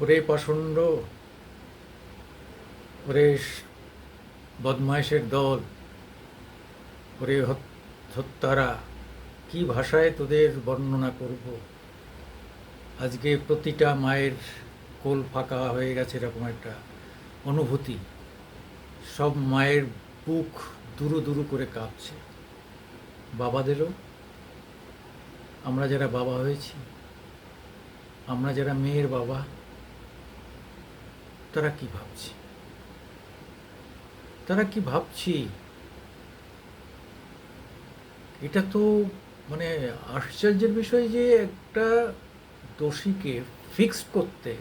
ওরে পাষণ্ড ওরে বদমাইশের দল, ওরে হত- হত্যারা, কি ভাষায় তোদের বর্ণনা করব? আজকে প্রতিটা মায়ের কোল ফাঁকা হয়ে গেছে এরকম একটা অনুভূতি। সব মায়ের বুক দুরু দুরু করে কাঁপছে। বাবাদেরও? আমরা যারা বাবা হয়েছি, আমরা যারা মেয়ের বাবা তারা কি ভাবছি? তারা কি ভাবছি? এটা তো মানে আশ্চর্যের বিষয় যে একটা দোষীকে ফিক্স করতে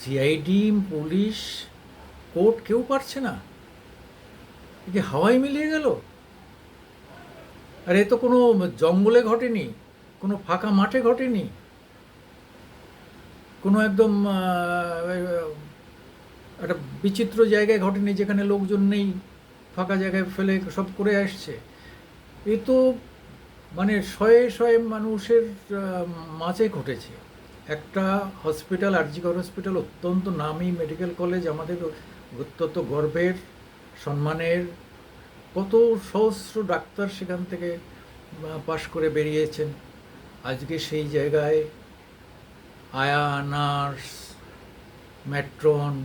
সিআইডি পুলিশ, কোর্ট কেউ পারছে না। এ কি হাওয়ায় মিলিয়ে গেল? আর এ তো কোনো জঙ্গলে ঘটেনি, কোনো ফাঁকা মাঠে ঘটেনি। কোনো একদম একটা বিচিত্র জায়গায় ঘটেনি যেখানে লোকজন নেই, ফাঁকা জায়গায় ফেলে সব করে আসছে। এ তো মানে শয়ে শয়ে মানুষের মাঝে ঘটেছে। একটা হসপিটাল, আরজিকর হসপিটাল, অত্যন্ত নামি মেডিকেল কলেজ, আমাদের অত্যন্ত গর্বের, সম্মানের, কত সহস্র ডাক্তার সেখান থেকে পাশ করে বেরিয়েছেন। আজকে সেই জায়গায় আয়া নার্স ম্যাট্রন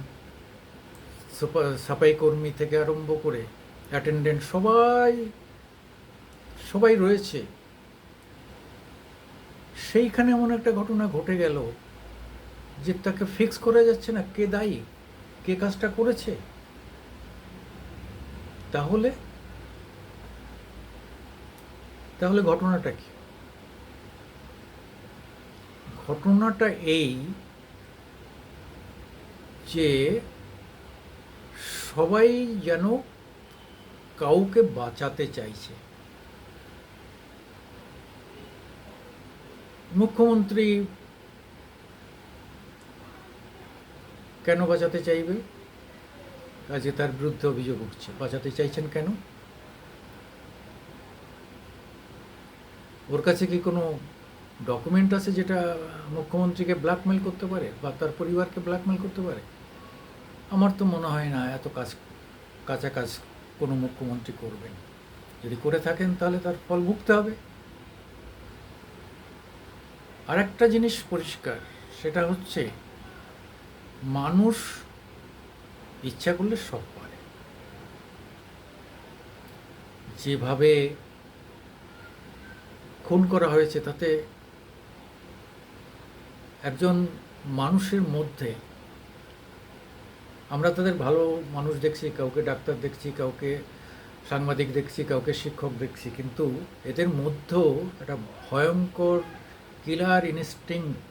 সুপা- সাফাই কর্মী থেকে আরম্ভ করে অ্যাটেন্ডেন্ট সবাই সবাই রয়েছে। সেইখানে এমন একটা ঘটনা ঘটে গেল যে তাকে ফিক্স করা যাচ্ছে না, কে দায়ী, কে কাজটা করেছে। তাহলে তাহলে ঘটনাটা কি? ঘটনাটা এই যে সবাই যেন কাউকে বাঁচাতে চাইছে। মুখ্যমন্ত্রী কেন বাঁচাতে চাইবে? কাজে তার বিরুদ্ধে অভিযোগ উঠছে। বাঁচাতে চাইছেন কেন? ওর কাছে কি কোনো ডকুমেন্ট আছে যেটা মুখ্যমন্ত্রীকে ব্ল্যাকমেল করতে পারে বা তার পরিবারকে ব্ল্যাকমেল করতে পারে? আমার তো মনে হয় না এত কাজ কাঁচা কাজ কোনো মুখ্যমন্ত্রী করবেন। যদি করে থাকেন তাহলে তার ফল ভুগতে হবে। আর একটা জিনিস পরিষ্কার, সেটা হচ্ছে মানুষ ইচ্ছা করলে সব পারে। যেভাবে খুন করা হয়েছে তাতে একজন মানুষের মধ্যে আমরা তাদের ভালো মানুষ দেখছি, কাউকে ডাক্তার দেখছি, কাউকে সাংবাদিক দেখছি, কাউকে শিক্ষক দেখছি, কিন্তু এদের মধ্যেও একটা ভয়ঙ্কর কিলার ইনস্টিংক্ট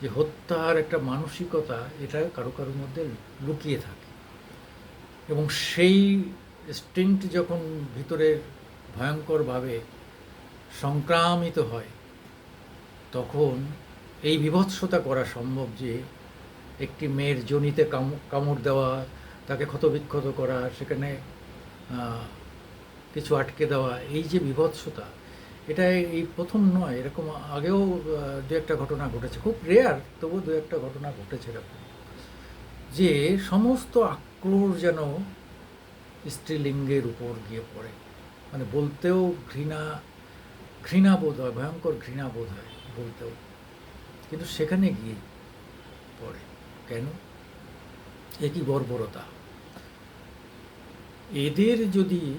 যে হত্যার একটা মানসিকতা, এটা কারও কারোর মধ্যে লুকিয়ে থাকে। এবং সেই স্টিংক্ট যখন ভিতরে ভয়ঙ্করভাবে সংক্রামিত হয়, তখন এই বিভৎসতা করা সম্ভব যে একটি মেয়ের জনিতে কামড় দেওয়া, তাকে ক্ষতবিক্ষত করা, সেখানে কিছু আটকে দেওয়া, এই যে বিভৎসতা, এটা এই প্রথম নয়, এরকম আগেও দু একটা ঘটনা ঘটেছে, খুব রেয়ার তবু দু একটা ঘটনা ঘটেছে এরকম, যে সমস্ত আক্রোশ যেন স্ত্রীলিঙ্গের উপর গিয়ে পড়ে মানে বলতেও ঘৃণা ঘৃণা বোধ হয়, ভয়ঙ্কর ঘৃণা বোধ হয়, বলতেও। কিন্তু সেখানে গিয়ে পড়ে। কেন? এ কি বর্বরতা? এদের যদি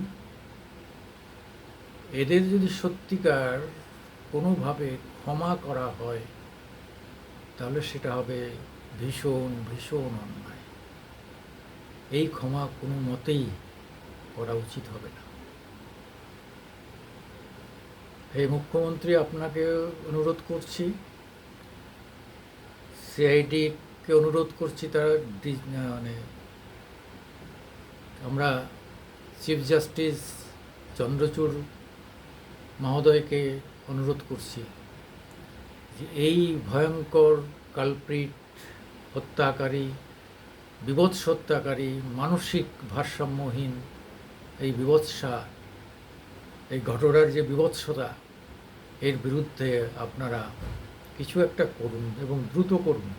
এদের যদি সত্যিকার কোনোভাবে ক্ষমা করা হয়, তাহলে সেটা হবে ভীষণ ভীষণ অন্যায়। এই ক্ষমা কোনো মতেই করা উচিত হবে না। হে মুখ্যমন্ত্রী, আপনাকে অনুরোধ করছি সিআইডিকে অনুরোধ করছি তারা মানে আমরা চিফ জাস্টিস চন্দ্রচূড় মহোদয়কে অনুরোধ করছি যে এই ভয়ঙ্কর কালপ্রিট হত্যাকারী, বিভৎস হত্যাকারী, মানসিক ভারসাম্যহীন এই বিভৎসা, এই ঘটনার যে বিভৎসতা, এর বিরুদ্ধে আপনারা কিছু একটা করুন এবং দ্রুত করুন।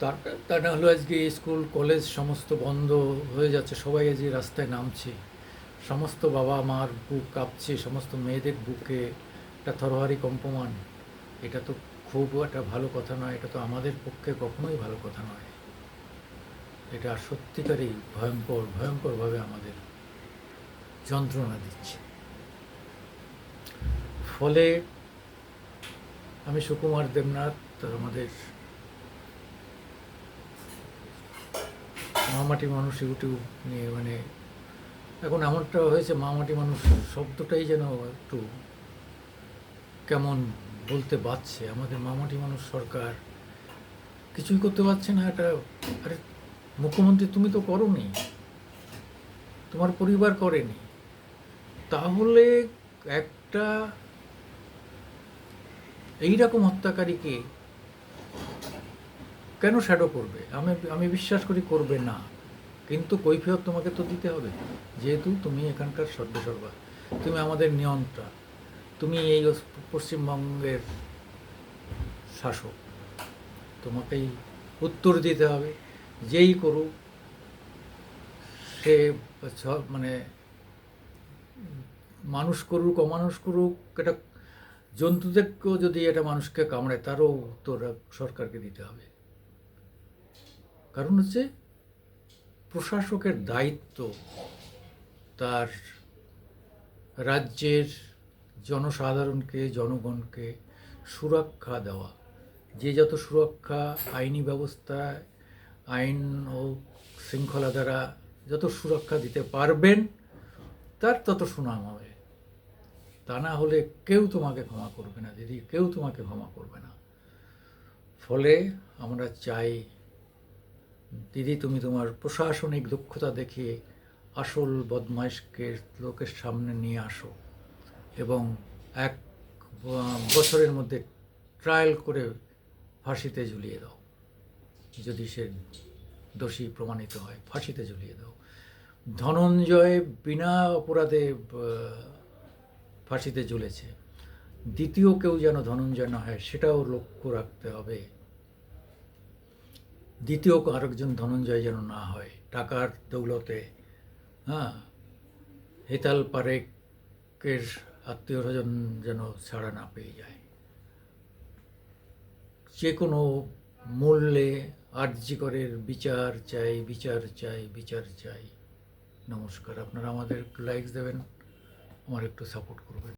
তার তা না হলো আজকে স্কুল, কলেজ সমস্ত বন্ধ হয়ে যাচ্ছে, সবাই আজকে রাস্তায় নামছে। সমস্ত বাবা মার বুক কাঁপছে, সমস্ত মেয়েদের বুকে একটা থরহারি কম্পমান। এটা তো খুব একটা ভালো কথা নয়, এটা তো আমাদের পক্ষে কখনোই ভালো কথা নয়। এটা সত্যিকারই ভয়ঙ্কর, ভয়ঙ্করভাবে আমাদের যন্ত্রণা দিচ্ছে। ফলে আমি সুকুমার দেবনাথ, আমাদের মামাটি মানুষ ইউটিউব নিয়ে মানে এখন এমনটা হয়েছে, মামাটি মানুষ শব্দটাই যেন একটু কেমন বলতে পারছে। আমাদের মামাটি মানুষ সরকার কিছুই করতে পারছে না, এটা আরে মুখ্যমন্ত্রী তুমি তো করনি, তোমার পরিবার করেনি। তাহলে একটা এইরকম হত্যাকারীকে কেন শ্যাডো করবে? আমি আমি বিশ্বাস করি করবে না। কিন্তু কৈফিয়ত তোমাকে তো দিতে হবে। যেহেতু তুমি এখানকার সর্বেসর্বা তুমি আমাদের নিয়ন্ত্রণ তুমি এই পশ্চিমবঙ্গের শাসক। তোমাকেই উত্তর দিতে হবে। যেই করুক স- মানে মানুষ করুক, অমানুষ করুক, এটা জন্তুদেরকেও যদি এটা মানুষকে কামড়ায়, তারও উত্তর সরকারকে দিতে হবে। কারণ হচ্ছে, প্রশাসকের দায়িত্ব তার রাজ্যের জনসাধারণকে, জনগণকে সুরক্ষা দেওয়া। যে যত সুরক্ষা, আইনি ব্যবস্থায় আইন ও শৃঙ্খলা দ্বারা যত সুরক্ষা দিতে পারবেন, তার তত সুনাম হবে। তা না হলে কেউ তোমাকে ক্ষমা করবে না, দিদি, কেউ তোমাকে ক্ষমা করবে না। ফলে আমরা চাই, দিদি, তুমি তোমার প্রশাসনিক দক্ষতা দেখিয়ে আসল বদমাইশকে লোকের সামনে নিয়ে আসো এবং এক বছরের মধ্যে ট্রায়াল করে ফাঁসিতে ঝুলিয়ে দাও। যদি সে দোষী প্রমাণিত হয়, ফাঁসিতে ঝুলিয়ে দাও। ধনঞ্জয় বিনা অপরাধে ফাঁসিতে ঝুলেছে। দ্বিতীয় কেউ যেন ধনঞ্জয় না হয়, সেটাও লক্ষ্য রাখতে হবে। দ্বিতীয় আরেকজন ধনঞ্জয় যেন না হয়, টাকার দৌলতে। হ্যাঁ হেতাল পারেকের আত্মীয় স্বজন যেন ছাড়া না পেয়ে যায়। যে কোনো মূল্যে আর্যিকরের বিচার চাই বিচার চাই বিচার চাই। নমস্কার, আপনারা আমাদের লাইক দেবেন। আমার একটু সাপোর্ট করবেন।